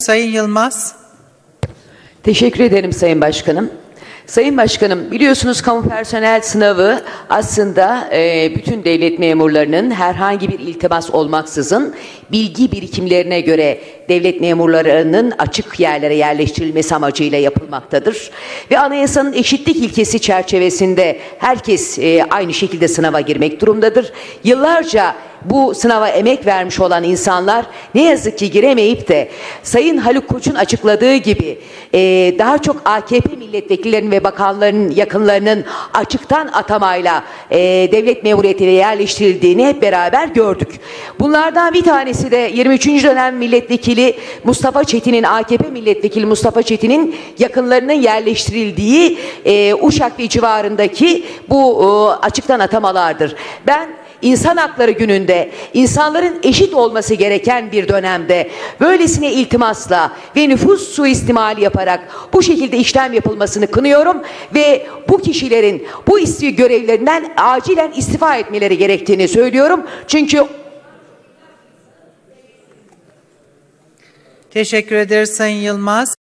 Sayın Yılmaz. Teşekkür ederim Sayın Başkanım. Sayın Başkanım biliyorsunuz kamu personel sınavı aslında e, bütün devlet memurlarının herhangi bir iltimas olmaksızın bilgi birikimlerine göre devlet memurlarının açık yerlere yerleştirilmesi amacıyla yapılmaktadır. Ve anayasanın eşitlik ilkesi çerçevesinde herkes e, aynı şekilde sınava girmek durumdadır. Yıllarca bu sınava emek vermiş olan insanlar ne yazık ki giremeyip de Sayın Haluk Koç'un açıkladığı gibi e, daha çok AKP milletvekillerinin ve bakanlarının yakınlarının açıktan atamayla e, devlet memuriyetine yerleştirildiğini hep beraber gördük. Bunlardan bir tanesi de 23. dönem milletvekili Mustafa Çetin'in AKP milletvekili Mustafa Çetin'in yakınlarının yerleştirildiği e, Uşak ve civarındaki bu e, açıktan atamalardır. Ben İnsan Hakları Günü'nde insanların eşit olması gereken bir dönemde böylesine iltimasla ve nüfus suistimali yaparak bu şekilde işlem yapılmasını kınıyorum ve bu kişilerin bu isti görevlerinden acilen istifa etmeleri gerektiğini söylüyorum. Çünkü Teşekkür ederiz Sayın Yılmaz.